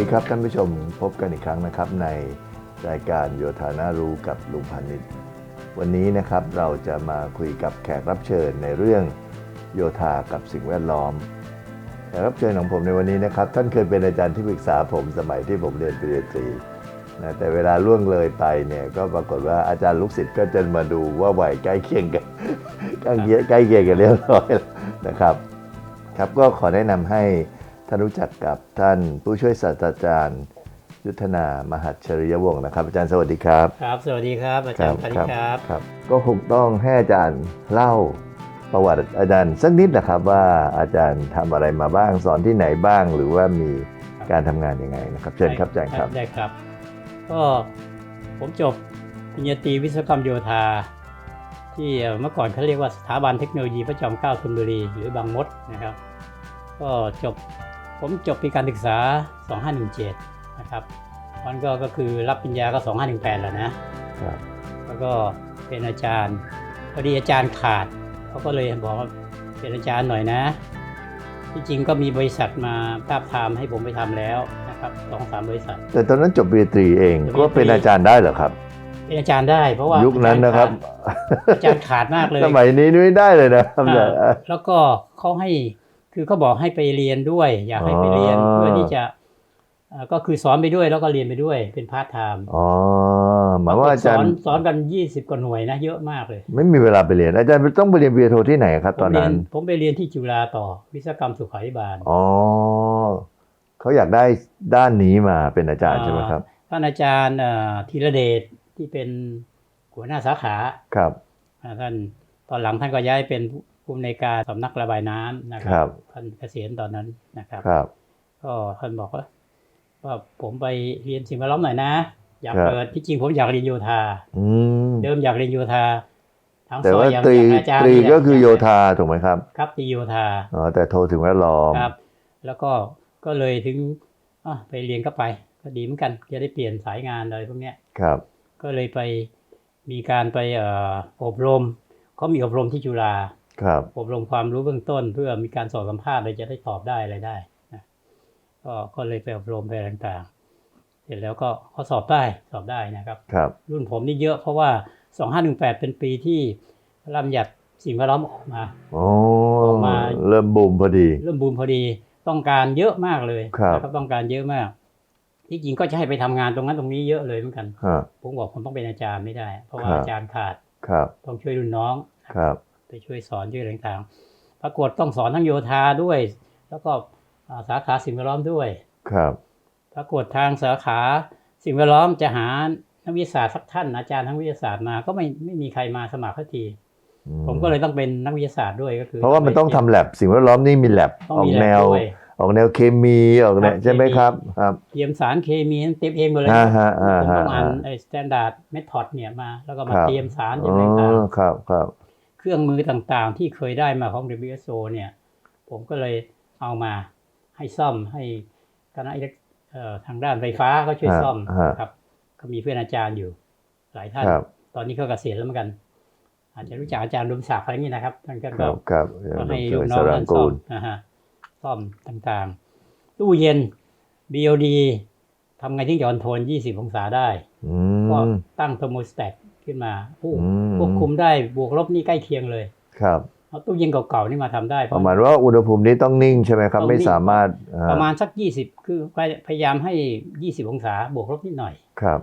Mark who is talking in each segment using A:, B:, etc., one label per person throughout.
A: ดีครับท่านผู้ชมพบกันอีกครั้งนะครับในรายการโยธานารู้กับลุงพันนิชวันนี้นะครับเราจะมาคุยกับแขกรับเชิญในเรื่องโยธากับสิ่งแวดล้อมแขกรับเชิญของผมในวันนี้นะครับ ท่านเคยเป็นอาจารย์ที่ปรึกษาผมสมัยที่ผมเรียนปริญญาตรีนะแต่เวลาล่วงเลยไปเนี่ยก็ปรากฏว่าอาจารย์ลูกศิษย์ก็จะมาดูว่าไหวใกล้เคียงกันใกล้เคียงใกล้เคียงกันเรียบร้อยนะครับ ครับก็ขอแนะนำให้ ท่านรู้จักกับท่านผู้ช่วยศาสตราจารย์ ยุทธนามหัชริยวงศ์นะครับ อาจารย์สวัสดีครับ
B: ครับ สวัสดีครับอาจารย์พันธ์ครับ
A: ครับ ก็คงต้องให้อาจารย์เล่าประวัติอาจารย์สักนิดนะครับว่าอาจารย์ทำอะไรมาบ้างสอนที่ไหนบ้าง หรือว่ามีการทำงานยังไงนะครับ เชิญครับอาจารย์ครับ
B: ได้ครับ ก็ผมจบปริญญาตรีวิศวกรรมโยธา ที่เมื่อก่อนเขาเรียกว่าสถาบันเทคโนโลยีพระจอมเกล้าธนบุรีหรือบางมดนะครับ ก็จบ ผมจบปีการศึกษา 2517 นะครับมันก็ก็คือรับปริญญาก็ 2518 แล้วนะ
A: ครับ
B: แล้วก็เป็นอาจารย์ พอดีอาจารย์ขาดเขาก็เลยบอกว่าเป็นอาจารย์หน่อยนะ ที่จริงก็มีบริษัทมาทาบทามให้ผมไปทำแล้วนะครับสองสามบริษัท
A: แต่ตอนนั้นจบปริญญาตรีเอง
B: จบปริญญาตรี
A: ก็เป็นอาจารย์ได้เหรอครับ
B: เป็นอาจารย์ได้ เพราะว่า
A: ยุคนั้นนะครับ
B: อาจารย์ขาดมากเลย
A: สมัยนี้ไม่ได้เลยนะครับอาจารย์
B: อ่าแล้วก็เขาให้ คือเขาบอกให้ไปเรียนด้วย อยากให้ไปเรียน
A: อ๋อ
B: เพื่อที่จะอ่าก็คือสอนไปด้วยแล้วก็เรียนไปด้วยเป็นพาร์ทไทม์
A: อ๋อหมายว่าอาจาร
B: สอน
A: ย์
B: สอนกัน20กว่าหน่วยนะเยอะมากเลย
A: ไม่มีเวลาไปเรียน อาจารย์ต้องไปเรียนปริญญาโทที่ไหนครับตอนนั้น
B: ผมเรียผมไปเรียนที่จุฬาต่อวิศวกรรมสุขาภิบาล
A: อ๋อเขาอยากได้ด้านนี้มาเป็นอาจารย์ใช่ไหมครับ
B: ท่านอาจารย์เอ่อธีรเดชที่เป็นหัวหน้าสาขา
A: ครับ
B: อ่าท่านตอนหลังท่านก็ย้ายเป็น ผู้อำนวยการสำนักระบายน้ำนะค
A: ครั
B: รับท่านเกษียณตอนนั้นนะครับ
A: ครับ
B: ก็ท่านบอกว่าว่าผมไปเรียนสิ่งแวดล้อมหน่อยนะ อยาก
A: ครับ
B: เปิดที่จริงผมอยากเรียนโยธา
A: อืม
B: เดิมอยากเรียนโยธาทั้ง
A: แต่
B: ซอ
A: ว่าย
B: อย่าง
A: ตรี
B: อย่างอาจารย์
A: ตรี
B: เนี่
A: ก็คือโยธาถูกไหมครับ
B: ครับตรีโยธา
A: อ๋อแต่โทถึงแวดล้อม
B: ครับ แล้วก็ก็เลยถึงอะไปเรียนก็ไป ก็ดีเหมือนกันจะได้เปลี่ยนสายงานอะไรพวกเนี้ย
A: ครับ
B: ก็เลยไปมีการไปเอ่ออบรมเขามีอบรมที่จุฬา
A: ครับ
B: อบรมความรู้เบื้องต้นเพื่อมีการสอบสัมภาษณ์เลยจะได้ตอบได้อะไรได้นะก็ก็เลยไปอบรมไปอะไรต่างๆ เสร็จแล้วก็เขาสอบได้สอบได้นะครับ
A: ครับ
B: รุ่นผมนี่เยอะเพราะว่า 2518 เป็นปีที่พระรำหยัดสิ่งแวดล้อมออกมา
A: โอ้
B: ออกมา
A: เริ่มบูมพอดี
B: เริ่มบูมพอดีต้องการเยอะมากเลย
A: ครับ
B: นะครับต้องการเยอะมาก ที่จริงก็จะให้ไปทำงานตรงนั้นตรงนี้เยอะเลยเหมือนกัน
A: ฮะ
B: ผมบอกผมต้องเป็นอาจารย์ไม่ได้ เพราะว่า
A: ครับ
B: อาจารย์ขาด
A: ครับ
B: ต้องช่วยรุ่นน้อง
A: ครับ
B: ไปช่วยสอนช่วยอะไรต่างๆปรากฏต้องสอนทั้งโยธาด้วย แล้วก็อ่าสาขาสิ่งแวดล้อมด้วย
A: ครับ
B: ปรากฏทางสาขาสิ่งแวดล้อมจะหานักวิทยาศาสตร์สักท่านอาจารย์ทางวิทยาศาสตร์มาก็ไม่ไม่มีใครมาสมัครสักที
A: อื
B: ผมก็เลยต้องเป็นนักวิทยาศาสตร์ด้วยก็คือ
A: เพราะว่ามันต้องทำแลบสิ่งแวดล้อมนี่มีแลบ
B: ต้อง
A: ออก
B: มี
A: แน
B: แลบ
A: ว
B: ด้วย
A: ออกแนวเคมีออกแนว
B: ครับ
A: ใช่ไหม
B: เคมี
A: ครับครับ
B: เตรียมสารเคมีเตรียมเองหมดเลย
A: อ่าฮะอ่า
B: ผม
A: ฮะ
B: ต้องอ่าน
A: อ่า
B: ไอ้ standard method เนี่ยมา แล้วก็มา
A: ครับ
B: เตรียมสาร
A: อ๋
B: เตรียมอะไรต่าง
A: อครับครับ
B: ๆ เครื่องมือต่างๆ ที่เคยได้มาของ WSO เนี่ยผมก็เลยเอามาให้ซ่อมให้คณะอิเล็กเอ่อทางด้านไฟฟ้าก็ช่วยซ่อม
A: ฮะ
B: ครับ ก็มีเพื่อนอาจารย์อยู่หลายท่าน
A: ครับ
B: ตอนนี้เขาเกษียณแล้วเหมือนกัน อาจจะรู้จักอาจารย์รุมศักดิ์อะไรอย่างนี้นะครับท่านก็
A: ครับครับ
B: ก็ให้
A: ส
B: ลู
A: ว
B: ก
A: ย
B: น้
A: ส
B: อง
A: รั
B: ท่างน
A: กู
B: ซ่อม
A: ล
B: นะฮะซ่อมต่างๆ ตู้เย็น BOD ทำไงที่หย่อนโทน 20 องศาได้
A: อื
B: ก็
A: ม
B: ตั้งโทรโมสแตท ขึ้นมาผู้
A: อืม
B: ควบคุมได้บวกลบนี่ใกล้เคียงเลย
A: ครับ
B: เอาตู้เย็นเก่าๆนี่มาทำได้
A: ประมาณว่าอุณหภูมินี้ต้องนิ่งใช่ไหมครับ
B: ต้อง
A: ไม่
B: นิ่ง
A: สามารถอ่
B: ประมาณสัก 20 คือพยายามให้ 20 องศาบวกลบนิดหน่อย
A: ครับ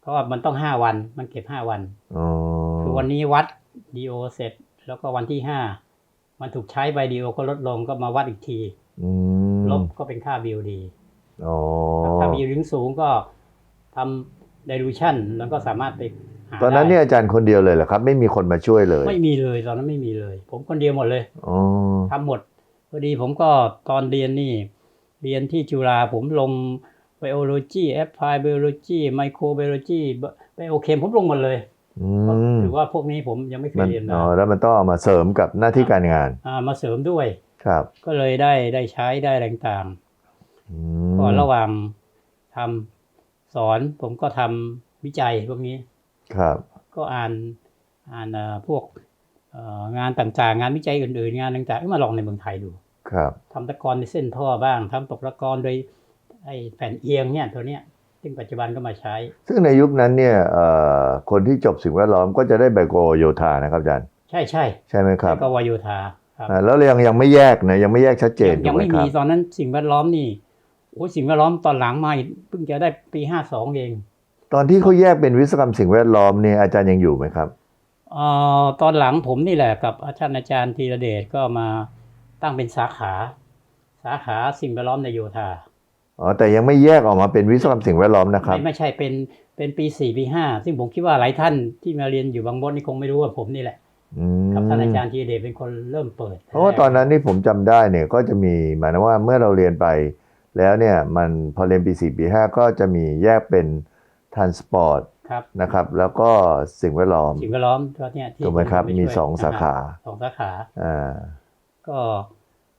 B: เพราะว่ามันต้อง 5 วันมันเก็บ 5 วัน
A: อ๋อ
B: คือวันนี้วัดดีโอเสร็จ แล้วก็วันที่ 5 มันถูกใช้ไปดีโอก็ลดลงก็มาวัดอีกที
A: อืม
B: ลบก็เป็นค่า BOD
A: อ๋อ
B: ถ้า BOD สูงก็ทำ dilution แล้วก็สามารถไปหา
A: ตอนนั้น
B: ได้
A: เนี่ยอาจารย์คนเดียวเลยเหรอครับ ไม่มีคนมาช่วยเลย
B: ไม่มีเลยตอนนั้นไม่มีเลย ผมคนเดียวหมดเลย
A: อ๋อ
B: ทำหมดพอดีผมก็ตอนเรียนนี่ เรียนที่จุฬาผมลง biology applied biology microbiology biochem ผมลงหมดเลย
A: อื
B: เพราะ
A: ม
B: ถือว่าพวกนี้ผมยังไม่เค
A: มั
B: ย
A: น
B: เรียน
A: อ๋
B: มา
A: อแล้วมันต้องเอามาเสริมกับหน้าที่การงาน
B: อ่ามาเสริมด้วย
A: ครับ
B: ก็เลยได้ได้ใช้ได้อะไรต่าง
A: อื
B: ๆ
A: ม
B: ก็ระหว่างทำสอนผมก็ทำวิจัยพวกนี้
A: ครับ
B: ก็อ่านอ่านเอ่อพวกเอ่องานต่างๆ งานวิจัยอื่นๆ งานต่างๆเอ้ยมาลองในเมืองไทยดู
A: ครับ
B: ทำตะกอนในเส้นท่อบ้างทำตกตะกอนโดยไอ้แผ่นเอียงเนี่ยตัวเนี้ยซึ่งปัจจุบันก็มาใช้
A: ซึ่งในยุคนั้นเนี่ยเอ่อคนที่จบสิ่งแวดล้อมก็จะได้ใบโกโยธานะครับอาจารย์
B: ใช่ใช่
A: ใช่ไหมครับ
B: แล้วก็วายโยธาครับ
A: อ่าแล้วยังยังไม่แยกนะยังไม่แยกชัดเจน
B: ยัง
A: ถูกไหม
B: ไม่
A: ค
B: มี
A: รับ
B: ตอนนั้นสิ่งแวดล้อมนี่โอ้ยสิ่งแวดล้อมตอนหลังมาอีกเพิ่งจะได้ปีห้าสองเอง
A: ตอนที่เขาแยกเป็นวิศวกรรมสิ่งแวดล้อมเนี่ยอาจารย์ยังอยู่ไหมครับ
B: เอ่อตอนหลังผมนี่แหละกับอาจารย์อาจารย์ธีรเดชก็มาตั้งเป็นสาขา สาขาสิ่งแวดล้อมในโยธา
A: อ๋อแต่ยังไม่แยกออกมาเป็นวิศวกรรมสิ่งแวดล้อมนะครับ
B: ไม่ไม่ใช่เป็นเป็นปีสี่ปีห้าซึ่งผมคิดว่าหลายท่านที่มาเรียนอยู่บางบดนี่คงไม่รู้ว่าผมนี่แหละ
A: อืม
B: กับท่านอาจารย์ธีรเดชเป็นคนเริ่มเปิด
A: เพราะว่าตอนนั้นนี่ผมจำได้เนี่ยก็จะมีหมายถึงว่าเมื่อเราเรียนไป แล้วเนี่ยมันพอเรียนปี4ปี5ก็จะมีแยกเป็น ทันสปอร์ต
B: ครับ
A: นะครับ แล้วก็สิ่งแวดล้อม
B: สิ่งแวดล้อมตัวเนี้ยที่
A: ถูกไหมครับ
B: ผป
A: มี
B: ช่วย
A: สองสาขา
B: สองสาขา
A: อ่า
B: ก็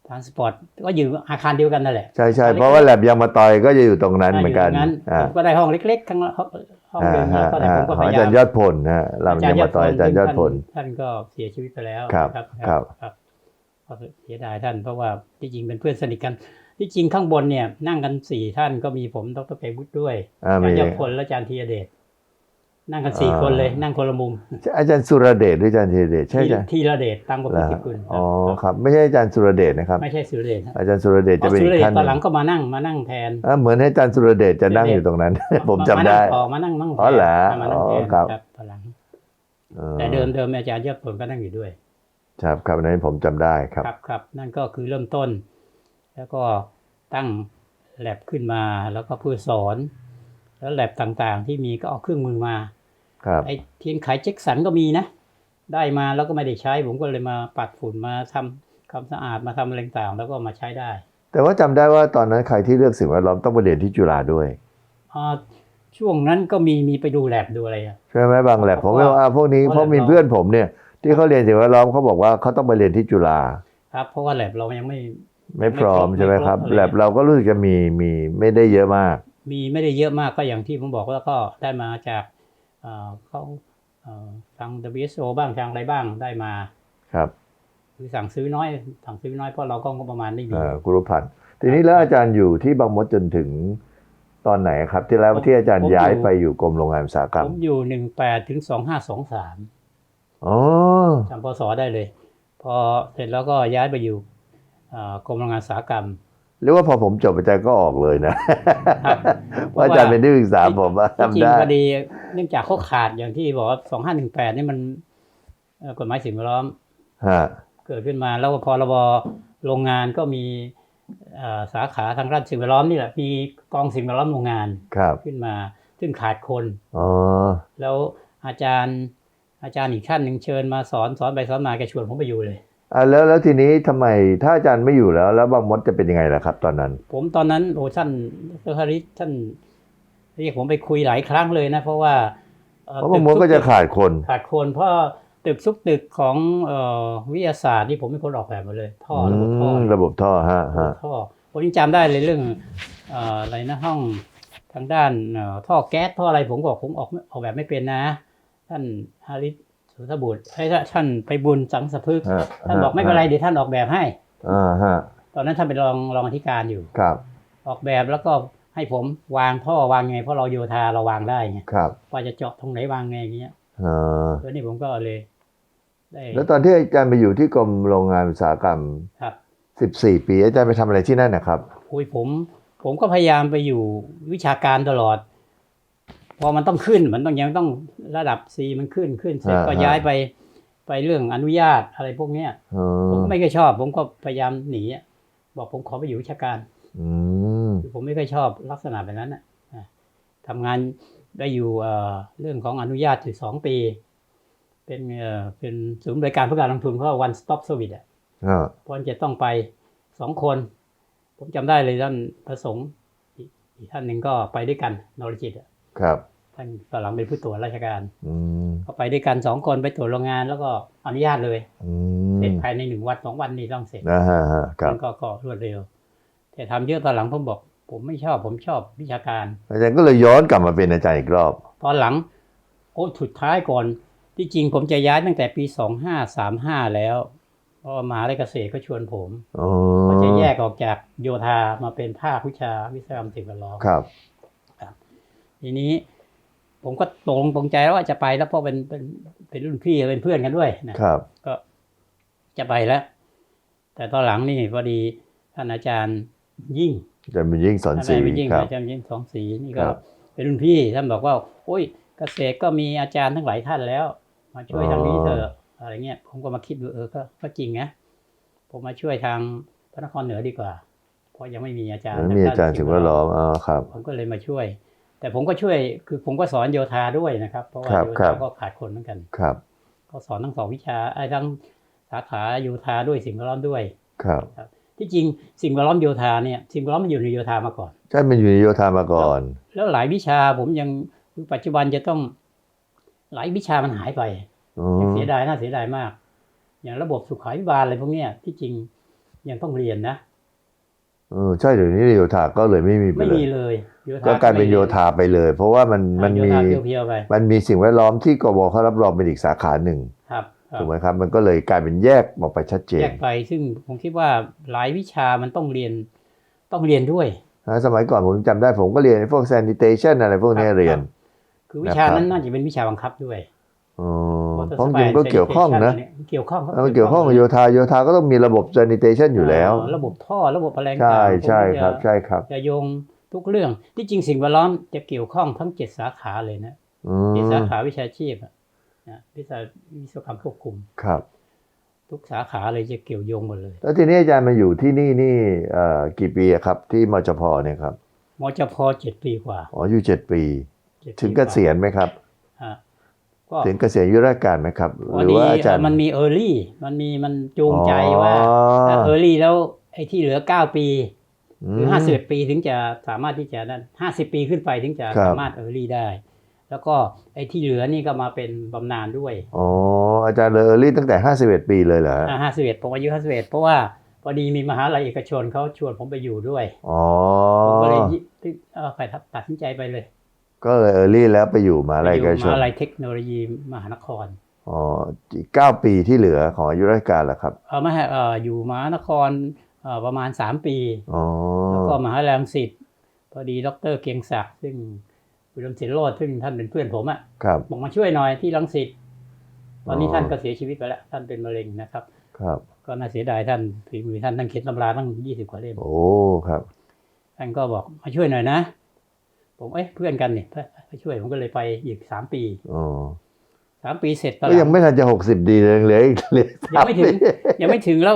B: ทางสปอร์ตก็อยู่อาคารเดียวกันนั่นแหละ
A: ใช่ใช่
B: เล็กๆ
A: เพราะว่าแลบยางมาตอยก็จะอยู่ตรงนั้นเหมือนกัน
B: ยู่ตรงนั้น
A: อ่า
B: ผมก็ได้ห้องเล็กๆข้างละห้องห้อง
A: อ่า
B: เดิม
A: ฮะ
B: แล้วก็แต่
A: อ่า
B: ผมก็
A: ข
B: พ
A: อง
B: ยา
A: อายาจาร
B: ม
A: ย์ยอดพลนะฮะลำยางมาตอยอาจารย์ยอดพล
B: ท่านก็เสียชีวิตไปแล้ว
A: ครับ
B: นะครับครับก็เสียดายท่านเพราะว่าที่จริงเป็นเพื่อนสนิทกัน ที่จริงข้างบนเนี่ย นั่งกันสี่ท่านก็มีผมดรเปรวุฒิด้วย
A: อ่า
B: อาจาร
A: มี
B: ย์ยอดพลและอาจารย์ธีรเดชนั่งกันสี่
A: อ่า
B: คนเลยนั่งคนละมุม
A: อาจารย์สุรเดชหรืออาจารย์ธีรเดชใช่อาจารย์
B: ธีรเดชตามประ
A: เหร
B: พุท
A: อ
B: ธิคุณ
A: อ๋อครับ ไม่ใช่อาจารย์สุรเดชนะครับ
B: ไม่ใช่สุรเดชฮะ
A: อาจารย์สุรเดช
B: อ๋
A: จะ
B: อ
A: เป็น
B: สุ
A: อี
B: ร
A: ก
B: เดช
A: ท่านห
B: ตอ
A: นึ่
B: นหลั
A: ง
B: งก็มานั่งมานั่งแทน
A: อ่าเหมือนให้อาจารย์สุรเดชจะนั่ง
B: สุรเดช
A: อยู่ตรงนั้น ผมจำได้
B: มานั่งต่อมานั่งนั่งแทน
A: อ๋อเหรอ
B: มานั่งแทน
A: อ๋อครับ
B: ตอนหลัง
A: ออ
B: แต่เดิมเดิมอาจารย์ยอดผลก็นั่งอยู่ด้วย
A: ครับครับอันนั้นผมจำได้ครับ
B: ครับครับนั่นก็คือเริ่มต้น แล้วก็ตั้งแลบขึ้นมาแล้วก็เพื่อสอน แล้วแลบต่างๆ ที่มีก็เอาเครื่องมือมา
A: ครับ
B: ไอ้เทียนไขเจ็คสันก็มีนะ ได้มาแล้วก็ไม่ได้ใช้ ผมก็เลยมาปัดฝุ่นมาทำความสะอาดมาทำอะไรต่างๆแล้วก็มาใช้ได้
A: แต่ว่าจำได้ว่าตอนนั้นใครที่เลือกสิ่งแวดล้อมต้องไปเรียนที่จุฬาด้วย
B: อ่าช่วงนั้นก็มีมีไปดูแลบดูอะไรอะ
A: ใช่ไหมบางแลบผมไม่ว่าอ่าพวกนี้
B: เพ
A: เพ
B: ราะ
A: ราะมี
B: แลบเรา
A: เพื่อนผมเนี่ย ที่เขาเรียนสิ่งแวดล้อมเขาบอกว่าเขาต้องไปเรียนที่จุฬา
B: ครับเพราะว่าแลบเรายังไม่
A: ไม่พร้อม
B: ไม่ครบ
A: ใช่ไหมครับ
B: ไม่ครบ
A: แลบเราก็รู้สึกจะมีมีไม่ได้เยอะมาก
B: มีไม่ได้เยอะมากก็อย่างที่ผมบอกแล้วก็ได้มาจากเอ่อเขาเอ่อทาง WSO บ้างทางอะไรบ้างได้มา
A: ครับ
B: คือสั่งซื้อน้อย สั่งซื้อน้อยเพราะเราก็งบประมาณไม่มี
A: เอ่อกุรุพันธ์ทีนี้แล้วอาจารย์อยู่ที่บางมดจนถึงตอนไหนครับ ที่แล้ว
B: ผม
A: ที่อาจารย์
B: ผมอยู่
A: ย้ายไปอยู่กรมโรงงานอุตสาหกรรม
B: ผมอยู่หนึ่งแปดถึงสองห้าสองสาม
A: อ๋อ
B: จำพศได้เลย พอเสร็จแล้วก็ย้ายไปอยู่เอ่อ กรมโรงงานอุตสาหกรรม
A: เรียกว่าพอผมจบอาจารย์ก็ออกเลยนะครับ
B: เพ
A: ว่า
B: ราะว่า
A: อาจารย์เป็นที่ปรึกษาผมว่า
B: จริ
A: ทำ
B: ง
A: ได้
B: ๆพอดีเนื่องจากเขาขาดอย่างที่บอกว่าสองห้าหนึ่งแปดนี่มันเอ่อกฎหมายสิ่งแวดล้อม
A: ฮะ
B: เกิดขึ้นมาแล้วพอรบโรงงานก็มีเอ่อสาขาทางด้านสิ่งแวดล้อมนี่แหละมีกองสิ่งแวดล้อมโรงงาน
A: ครับ
B: ขึ้นมา ซึ่งขาดคน
A: อ๋อ
B: แล้วอาจารย์อาจารย์อีกท่านหนึ่งเชิญมาสอนสอนไปสอนมาแกชวนผมไปอยู่เลย
A: อะแล้วแล้วทีนี้ทำไมถ้าอาจารย์ไม่อยู่แล้ว แล้วบางมดจะเป็นยังไงล่ะครับ ตอนนั้น
B: ผมตอนนั้นโอ้ท่านดรฮาริสท่านเรียกผมไปคุยหลายครั้งเลยนะ เพราะว่าอ่อ
A: เพราะบางมดก็จะขาดคน
B: ขาดคนเพราะตึกซุกตึกของเอ่อวิทยาศาสตร์นี่ผมเป็นคนออกแบบหมาเลย ท่อระบบท่อ
A: มระบบท่อฮะฮะ
B: ท่อผมยังจำได้เลยเรื่องเอ่ออะไรนะห้องทางด้านเอ่อท่อแก๊สท่ออะไรผมบอกผมออกออกแบบไม่เป็นนะ ท่านฮาริส สุทธบุตรให้ท่านไปบุญสังสะพึกษ์
A: ฮะ
B: ท่านบอกไม่เป็นไรเดี๋ยวท่านออกแบบให้
A: อ่าฮะ
B: ตอนนั้นท่านเป็นรองรองอธิการอยู่
A: ครับ
B: ออกแบบแล้วก็ให้ผมวางท่อวางไงเพราะเราโยธาเราวางได้ไง
A: ครับ
B: ว่าจะเจาะตรงไหนวางไงอย่างเงี้ย
A: เออ
B: แล้วนี่ผมก็เลยได้
A: แล้วตอนที่อาจารย์ไปอยู่ที่กรมโรงงานอุตสาหกรรม
B: ครับ
A: 14ปีอาจารย์ไปทำอะไรที่นั่นนะครับ
B: คุยผม ผมก็พยายามไปอยู่วิชาการตลอด พอมันต้องขึ้นมันต้องยังต้องระดับ C มันขึ้นขึ้นเสร็จ
A: อ่า
B: ก็
A: ฮะ
B: ย้ายไปไปเรื่องอนุญาตอะไรพวกเนี้ย
A: เอ
B: ผม
A: อ
B: ก็ไม่เคอยชอบ ผมก็พยายามหนีอะบอกผมขอไปอยู่วิชาการ
A: อืม
B: คือผมไม่เคอยชอบลักษณะแบบนั้นนะอะทำงานได้อยู่เอ่อเรื่องของอนุญาตถึงสองปี เป็นเอ่อเป็นศูนย์บริการเพื่อการลงทุนเพราะว่า one stop service อะ
A: อ่า
B: เพราะจะต้องไปสองคน ผมจำได้เลยท่านประสงค์อีกอีกท่านหนึ่งก็ไปด้วยกันนรจิตอะ
A: ครับ
B: ท่านตอนหลังเป็นผู้ตรวจราชการ
A: อืม
B: ก็ไปด้วยกันสองคนไปตรวจโรงงานแล้วก็อนุญาตเลย
A: อื
B: เสร็จ
A: ม
B: ภายในหนึ่งวันสองวันนี้ต้องเสร็จ
A: นะฮะฮะครับ
B: มันก็ก็รวดเร็ว แต่ทำเยอะตอนหลังผมบอก ผมไม่ชอบผมชอบวิชาการ
A: อาจารย์ก็เลยย้อนกลับมาเป็นอาจารย์อีกรอบ
B: ตอนหลังโอ้สุดท้ายก่อน ที่จริงผมจะย้ายตั้งแต่ปีสองห้าสามห้าแล้วราะว่ามหาลัยเกษตรก็ชวนผม
A: อ๋อ
B: ก็จะแยกออกจากโยธามาเป็นภาควิชาวิศวกรรมสิ่งแวดล้อม
A: ครับ
B: ทีนี้ผมก็ตรงตรงใจแล้วว่าจะไปแล้วเพราะเป็นเป็นเป็นรุ่นพี่เป็นเพื่อนกันด้วยนะครับ ก็จะไปแล้ว แต่ตอนหลังนี่พอดีท่านอาจารย์ยิ่ง
A: อาจารย์บุญยิ่งสอน
B: ท่าน
A: ศรี
B: อาจารย์ยิ่ง
A: ครับ
B: อาจารย์ยิ่งสองสีนี่
A: ค
B: ก็
A: รับ
B: เป็นรุ่นพี่ท่านบอกว่าโอ้ยเกษตรก็มีอาจารย์ทั้งหลายท่านแล้ว มาช่วยทางนี้เถอะอะไรเงี้ยผมก็มาคิดดูเออก็ก็จริงนะผมมาช่วยทางพระนครเหนือดีกว่า เพราะยังไม่มีอาจารย์
A: แล้วมีอาจารย์สิ่งแวดล้อมอ๋อครับ
B: ผมก็เลยมาช่วย แต่ผมก็ช่วยคือผมก็สอนโยธาด้วยนะครับ เพราะว่า
A: ครับ
B: โย
A: ครั
B: ธา
A: บ
B: ก็ขาดคนเหมือนกัน
A: ครับ
B: ก็สอนทั้งสองวิชาไอ้ทั้งสาขาโยธาด้วยสิ่งแวดล้อมด้วย
A: ครับ
B: ที่จริงสิ่งแวดล้อมโยธาเนี่ยสิ่งแวดล้อมมันอยู่ในโยธามาก่อน
A: ใช่มันอยู่ในโยธามาก่อน
B: แล้วหลายวิชาผมยังคือปัจจุบันจะต้องหลายวิชามันหายไป
A: อ๋อ
B: เสียดายน่าเสียดายมาก อย่างระบบสุขาภิบาลอะไรพวกเนี้ยที่จริงยังต้องเรียนนะ
A: เออใช่เดี๋ยวนี้โยธาก็เลยไม่มีไป
B: ไม่
A: เลย
B: มีเลยโยธ
A: ก็กลายเป็นโยธาไปเลย เพราะว่ามันมัน
B: โย
A: มี
B: ธาเพียวๆไป
A: มันมีสิ่งแวดล้อมที่กบเขารับรองเป็นอีกสาขาหนึ่ง
B: ครับครับ
A: ถูกไหมครับ มันก็เลยกลายเป็นแยกออกไปชัดเจ
B: แย
A: น
B: กไปซึ่งผมคิดว่าหลายวิชามันต้องเรียนต้องเรียนด้วย
A: นะสมัยก่อนผมจำได้ผมก็เรียนพวก sanitation อะไรพวกเนี้ย
B: ครับ
A: เรียน
B: คือวิชา
A: นะครับ
B: นั้นน่าจะเป็นวิชาบังคับด้วย
A: อ๋อ
B: แต่
A: เพราะจริงๆก็เกี่ยวข้องนะ
B: เกี่ยวข้อง
A: แล้วมันเกี่ยวข้องกับโยธาโยธาก็ต้องมีระบบ sanitation อยู่แล้ว
B: ระบบท่อระบบอะไร
A: ใช่
B: ต่างๆ
A: ใช่
B: ผมจะ
A: ครับใช่ครับ
B: จะโยงทุกเรื่องที่จริงสิ่งแวดล้อมจะเกี่ยวข้องทั้งเจ็ดสาขาเลยนะ
A: อื
B: เจ็ด
A: ม
B: สาขาวิชาชีพอะนะวิชาวิศวกรรมควบคุม
A: ครับ
B: ทุกสาขาเลยจะเกี่ยวโยงหมดเลย
A: แล้วทีนี้อาจารย์มาอยู่ที่นี่นี่เอ่อกี่ปีอะครับที่มจพเนี่ยครับ
B: มจพเจ็ดปีกว่า
A: อ๋ออยู่เจ็ดปี
B: จ็ดปี
A: ถึงเกษียณไหมครับ
B: ฮะก็
A: ถึงเกษียณอายุราชการไหมครับห
B: วัน
A: รือ
B: นี้
A: ว่าอาจารย์
B: มันมีเออร์ลี่มันมีมันจูงใจ
A: อ๋อ
B: ว่าถ้าเออร์ลี่แล้วไอ้ที่เหลือเก้าปีหรือ
A: ม
B: ห้าสิบปีถึงจะสามารถที่จะนั่นห้าสิบปีขึ้นไปถึงจะ
A: ครับ
B: สามารถเออร์ลี่ได้ แล้วก็ไอ้ที่เหลือนี่ก็มาเป็นบำนาญด้วย
A: อ๋ออาจารย์เลยเออรี่ตั้งแต่51ปีเลยเหรอ
B: ห้าสิบเอ็ดผมอายุห้าสิบเอ็ดเพราะว่าพอดีมีมหาลัยเอกชนเขาชวนผมไปอยู่ด้วย
A: อ๋อ
B: ผมก็เลยยิเออไปตัดสินใจไปเลย
A: ก็เลยเออรี่แล้วไปอยู่มหา
B: ไป
A: ลัย
B: อ
A: เอก
B: ยู่
A: ช
B: ม
A: น
B: หาลัยเทคโนโลยีมหานคร
A: อ๋ออีกเก้าปีที่เหลือของอายุราชการเหรอครับ
B: เออไม่ใช่เอออยู่มหานครเออประมาณสามปี
A: อ๋อ
B: แล้วก็มหาลัยรังสิตพอดีดรเกียงศักดิ์ซึ่งอุดมศิลป์โรดซึ่งท่านเป็นเพื่อนผมอะ
A: ครับ
B: บอกมาช่วยหน่อยที่รังสิตตอนนี้
A: อ๋อ
B: ท่านก็เสียชีวิตไปแล้ว ท่านเป็นมะเร็งนะครับ
A: ครับ
B: ก็น่าเสียดายท่านฝีมือท่านท่านเขียนตำราตั้งยี่สิบกว่าเล่ม
A: โอ้ครับ
B: ท่านก็บอกมาช่วยหน่อยนะ ผมเอ้ยเพื่อนกันเนี่ยไปช่วยผมก็เลยไปอีกสามปี
A: อ๋อ
B: สามปีเสร็จตอนห
A: ก็
B: ลั
A: ยังไม่ทันจะ60ดีเลยเหลืออีกเหลือ
B: ยังไม่ถึง
A: สาปี
B: ยังไม่ถึงแล้ว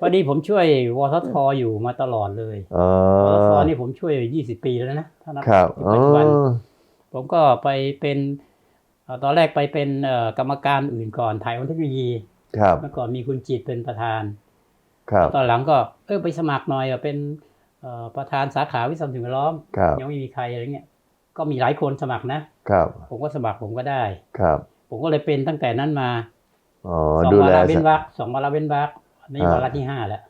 B: พอดีผมช่วยวททอยู่มาตลอดเลย
A: อ๋อ
B: วททนี่ผมช่วยยี่สิบปีแล้วนะถ้านับ
A: ครับ
B: ถึง
A: อ๋อ
B: ปัจจุบันผมก็ไปเป็นเอ่อตอนแรกไปเป็นเอ่อกรรมการอื่นก่อนถ่ายวันเทคโนโลยี
A: ครับ
B: เมื่อก่อนมีคุณจิตเป็นประธาน
A: ครับ
B: ตอนหลังก็เออไปสมัครหน่อยอะเป็นเอ่อ ประธานสาขาวิศวกรรมสิ่งแวดล้อม
A: ครับ
B: ยังไม่มีใครอะไรเงี้ยก็มีหลายคนสมัครนะ
A: ครับ
B: ผมก็สมัครผมก็ได้
A: ครับ
B: ผมก็เลยเป็นตั้งแต่นั้นมา
A: อ๋อ
B: สอง
A: ดู
B: วา
A: แล
B: ระเว้นวรรคสองวาระเว้นวรรคอันนี้
A: อ่า
B: วาระที่ห้าแล้ว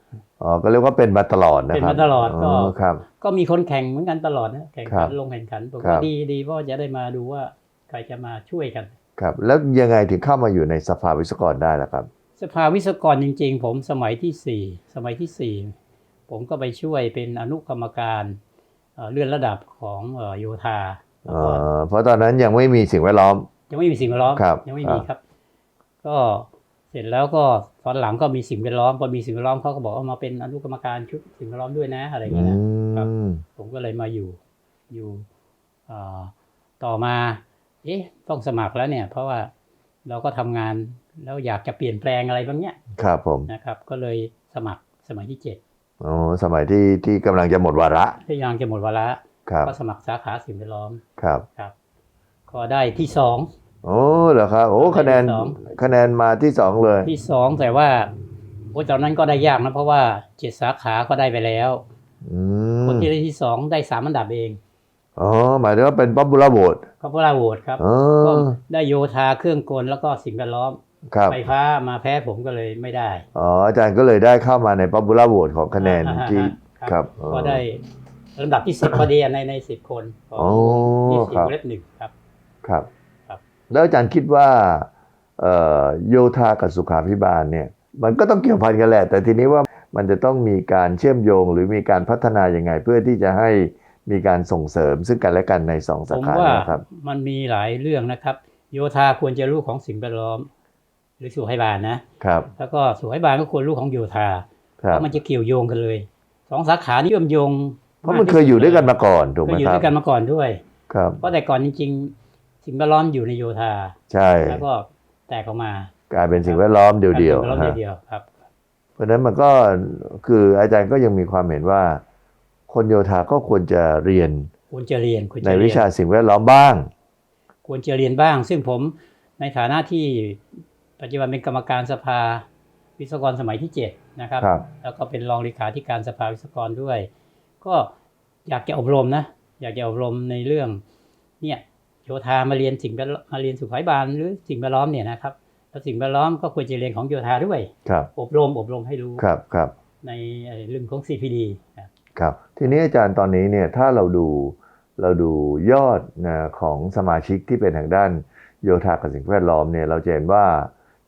A: อ๋อก็เรียกว่าเป็นมาตลอดนะครับ
B: เป็นมาตลอดก็
A: ครับ
B: ก็มีคนแข่งเหมือนกันตลอดนะแข่ง
A: ครั
B: ขั
A: บ
B: นลงแข่งขันผม
A: ครั
B: ก็
A: บ
B: ดีดีเพราะจะได้มาดูว่าใครจะมาช่วยกัน
A: ครับ แล้วยังไงถึงเข้ามาอยู่ในสภาวิศวกรได้ล่ะครับ
B: สภาวิศวกรจริง ๆ ผมสมัยที่สี่สมัยที่สี่ ผมก็ไปช่วยเป็นอนุกรรมการเอ่อเลื่อนระดับของเอ่อโยธาแล้ว
A: เอ่
B: ก็
A: อเพราะตอนนั้นยังไม่มีสิ่งแวดล้อม
B: ยังไม่มีสิ่งแวดล้อม
A: ครับ
B: ยังไม่มี
A: อ่า
B: ครับ ก็เสร็จแล้วก็ตอนหลังก็มีสิ่งแวดล้อมพอมีสิ่งแวดล้อมเขาก็บอกว่ามาเป็นอนุกรรมการชุดสิ่งแวดล้อมด้วยนะอะไรอย่าง
A: อื
B: เงี้ยนะครับ
A: ม
B: ผมก็เลยมาอยู่อยู่เอ่อต่อมาเอ๊ะต้องสมัครแล้วเนี่ย เพราะว่าเราก็ทำงานแล้วอยากจะเปลี่ยนแปลงอะไรบางอย่าง
A: ครับผม
B: นะครับ ก็เลยสมัครสมัยที่เจ็ด
A: อ๋อสมัยที่ที่กำลังจะหมดวาระ
B: ที่ยังจะหมดวาระ
A: ครับ
B: ก็สมัครสาขาสิ่งแวดล้อม
A: ครับ
B: ครับ ก็ได้ที่สอง
A: โอ้เหรอครับโอ้
B: ได้ที่
A: คะแนน
B: สอง
A: คะแนนมาที่สองเลย
B: ที่สองแต่ว่าโอ้ยตอนนั้นก็ได้ยากนะเพราะว่าเจ็ดสาขาก็ได้ไปแล้ว
A: อืม
B: คนที่ได้ที่สองได้สามอันดับเอง
A: อ๋อหมายถึงว่าเป็นป๊อปปูล่าโหวต
B: ก็พวกเราโหวตครับ
A: อ๋
B: ก็
A: อ
B: ได้โยธาเครื่องกลแล้วก็สิ่งแวดล้อม
A: ครับ
B: ไฟฟ้ามาแพ้ผมก็เลยไม่ได้
A: อ๋ออาจารย์ก็เลยได้เข้ามาในป๊อปปูล่าโหวตของคะแนน
B: อ่าฮะ
A: ที่
B: ฮะ
A: ครับอ๋อ
B: ก็ได้ลำดับที่สิบพอดีในในสิบคนของ
A: โอ้
B: ที่
A: ค
B: สิ
A: รั
B: บบเล็บหนึ่งครับ
A: ครับ
B: ครับ
A: แล้วอาจารย์คิดว่าเอ่อโยธากับสุขาพิบาลเนี่ย มันก็ต้องเกี่ยวพันกันแหละ แต่ทีนี้ว่ามันจะต้องมีการเชื่อมโยงหรือมีการพัฒนายังไง เพื่อที่จะให้มีการส่งเสริมซึ่งกันและกันในสอง
B: ผ
A: สามขา
B: ว่า
A: นะครับ
B: มันมีหลายเรื่องนะครับ โยธาควรจะรู้ของสิ่งแวดล้อม หรือสุขให้บาลนะ
A: ครับ
B: แล้วก็สุขให้บาลก็ควรรู้ของโยธา
A: ค
B: เพ
A: รับ
B: ราะมันจะเกี่ยวโยงกันเลยสองสาขานี้เชื่อมโยง
A: เพราะมันเคยอยู่ด้วยกันมาก่อนถูก
B: เค
A: ไหม
B: ยอยู่
A: ครั
B: ด้
A: บ
B: วยกันมาก่อนด้วย
A: ครับ
B: เพราะแต่ก่อนจริงๆ สิ่งแวดล้อมอยู่ในโยธา
A: ใช่
B: แล้วก็แตกออกมา ก
A: ลายเป็นสิ่งแวดล้อมเดียว
B: สิ่งแวดล้อม
A: ๆฮะ
B: เดียวๆครับ
A: เพราะฉะนั้นมันก็คืออาจารย์ก็ยังมีความเห็นว่า คนโยธาก็ควรจะเรียน
B: ควรจะเรียนควร
A: ใน
B: จะเรี
A: วิ
B: ยน
A: ชาสิ่งแวดล้อมบ้าง
B: ควรจะเรียนบ้าง ซึ่งผมในฐานะที่ ปัจจุบันเป็นกรรมการสภาวิศวกรสมัยที่เจ็ดนะครับ
A: ครับ
B: แล้วก็เป็นรองเลขาธิการสภาวิศวกรด้วย ก็อยากจะอบรมนะ อยากจะอบรมในเรื่องเนี่ยโยธามาเรียนสิ่งแวดล้อมมาเรียนสุขภัยบาลหรือสิ่งแวดล้อมเนี่ยนะครับแล้วสิ่งแวดล้อมก็ควรจะเรียนของโยธาด้วย
A: ครับ
B: อบรมอบรมให้รู้
A: ครับครับ
B: ในเอ่อเรื่องของ CPD ครับ
A: ครับทีนี้อาจารย์ตอนนี้เนี่ยถ้าเราดูเราดูยอดนะของสมาชิกที่เป็นทางด้านโยธากับสิ่งแวดล้อมเนี่ยเราจะเห็นว่า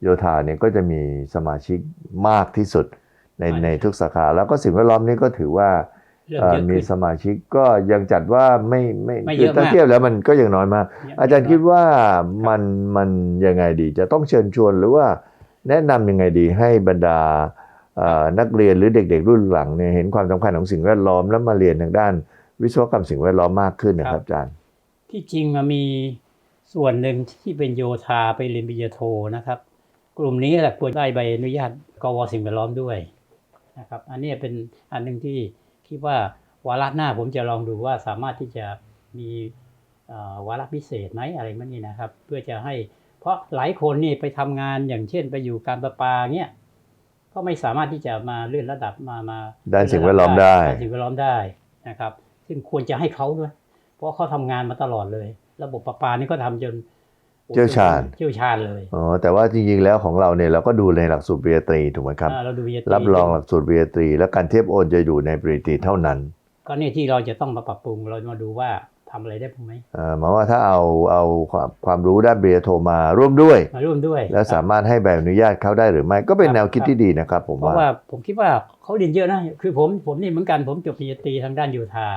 A: โยธาเนี่ยก็จะมีสมาชิกมากที่สุดในในทุกสาขา แล้วก็สิ่งแวดล้อมนี่ก็ถือว่า
B: เริ่ม
A: เอ่
B: เย
A: อ
B: อะ
A: มี
B: ขึ้น
A: สมาชิกก็ยังจัดว่าไม่ไม่
B: ไม่
A: คื
B: เยอะ
A: ถ้ามา
B: ก
A: เทียบแล้วมันก็ยังน้อยมาก อาจารย์คิดว่ามันมันยังไงดี จะต้องเชิญชวนหรือว่าแนะนำยังไงดีให้บรรดาเอ่อนักเรียนหรือเด็ก ๆ รุ่นหลังเนี่ยเห็นความสำคัญของสิ่งแวดล้อมแล้วมาเรียนทางด้าน วิศวกรรมสิ่งแวดล้อมมากขึ้นนะครับอาจารย์
B: ที่จริงมันมีส่วนหนึ่งที่เป็นโยธาไปเรียนปริญญาโทนะครับ กลุ่มนี้แหละควรได้ใบอนุญาตกวสิ่งแวดล้อมด้วยนะครับอันนี้เป็นอันหนึ่งที่คิดว่าวาระหน้าผมจะลองดูว่าสามารถที่จะมีวาระพิเศษไหมอะไรมันนี่นะครับ เพื่อจะให้เพราะหลายคนนี่ไปทำงานอย่างเช่นไปอยู่การประปาเนี้ยก็ไม่สามารถที่จะมาเลื่อนระดับมามา
A: ด้านสิ่งแวดล้อมได้
B: ด้านสิ่งแวดล้อมได้นะครับ ซึ่งควรจะให้เขาด้วย เพราะเขาทำงานมาตลอดเลย ระบบประปานี่ก็ทำจน
A: เชี่ยวชาญ
B: เชี่ยวชาญเลย
A: อ๋อแต่ว่าจริงๆแล้วของเราเนี่ยเราก็ดูในหลักสูตรปริญญาตรีถูกไหมครับ
B: อ่าเราดูวิทยา
A: รับรองหลักสูตรปริญญาตรี และการเทียบโอนจะอยู่ในปริญญาตรีเท่านั้น
B: ก็เนี่ยที่เราจะต้องมาปรับปรุงเรามาดูว่าทำอะไรได้บ้างไหม
A: เอ่อหมายว่าถ้าเอาเอาความความรู้ด้านปริญญาโทมาร่วมด้วย
B: มาร่วมด้วย
A: แล้วสามารถให้ใบอนุญาตเขาได้หรือไม่ก็เป็น
B: ครับ
A: แนวคิดที่ดีนะครับ ผม
B: เพราะ
A: ว่า
B: ว่าผมคิดว่าเขาเรียนเยอะนะคือผมผมนี่เหมือนกันผมจบปริญญาตรีทางด้านโยธา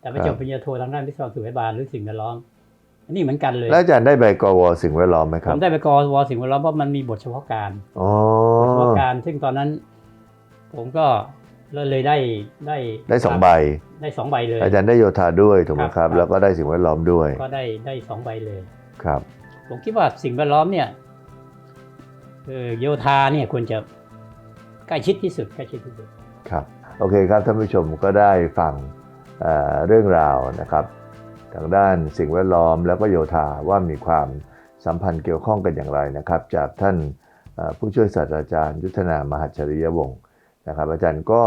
B: แต่ไป
A: ครับ
B: จบปริญญาโททางด้านวิศวกรรมสุขภัยบาลหรือสิ่งแวดล้อมอั นนี้เหมือนกันเลย
A: แล้วอาจารย์ได้ใบกวสิ่งแวดล้อมไหมค
B: ผ
A: รับ
B: มได้ไปกอวสิ่งแวดล้อมเพราะมันมีบทเฉพาะการ
A: อ๋อบ
B: ทเฉพาะการซึ่งตอนนั้น ผมก็เลยเลยได้ได้
A: ได้สองใบ
B: ได้สองใบเลย
A: อาจารย์ได้โยธาด้วยถูกไหม
B: ครับ
A: ครับ
B: ครับ
A: แล้วก็ได้สิ่งแวดล้อมด้วย
B: ก็ได้ได้สองใบเลย
A: ครับ
B: ผมคิดว่าสิ่งแวดล้อมเนี่ยเออโยธาเนี่ยควรจะใกล้ชิดที่สุดใกล้ชิดที่สุด
A: ครับโอเคครับท่านผู้ชมก็ได้ฟังเอ่อเรื่องราวนะครับ ทางด้านสิ่งแวดล้อมแล้วก็โยธาว่ามีความสัมพันธ์เกี่ยวข้องกันอย่างไรนะครับ จากท่านผู้ช่วยศาสตราจารย์ยุทธนามหัชริยวงศ์นะครับ อาจารย์ก็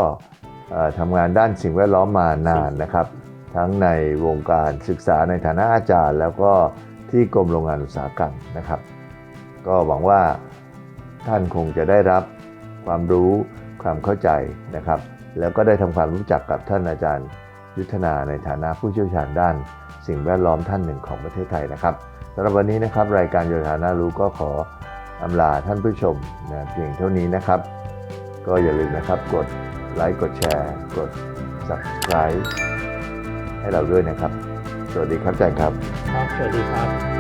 A: เอ่อทำงานด้านสิ่งแวดล้อมมานานนะครับ ทั้งในวงการศึกษาในฐานะอาจารย์ แล้วก็ที่กรมโรงงานอุตสาหกรรมนะครับ ก็หวังว่าท่านคงจะได้รับความรู้ความเข้าใจนะครับ แล้วก็ได้ทำความรู้จักกับท่านอาจารย์ยุทธนาในฐานะผู้เชี่ยวชาญด้าน สิ่งแวดล้อมท่านหนึ่งของประเทศไทยนะครับสำหรับวันนี้นะครับรายการโยธาน่ารู้ก็ขออำลาท่านผู้ชมนะเพียงเท่านี้นะครับ ก็อย่าลืมนะครับกดไลค์กดแชร์ กด subscribe ให้เราด้วยนะครับ สวัสดีครับอาจารย์ครับ
B: ครับ สวัสดีครับ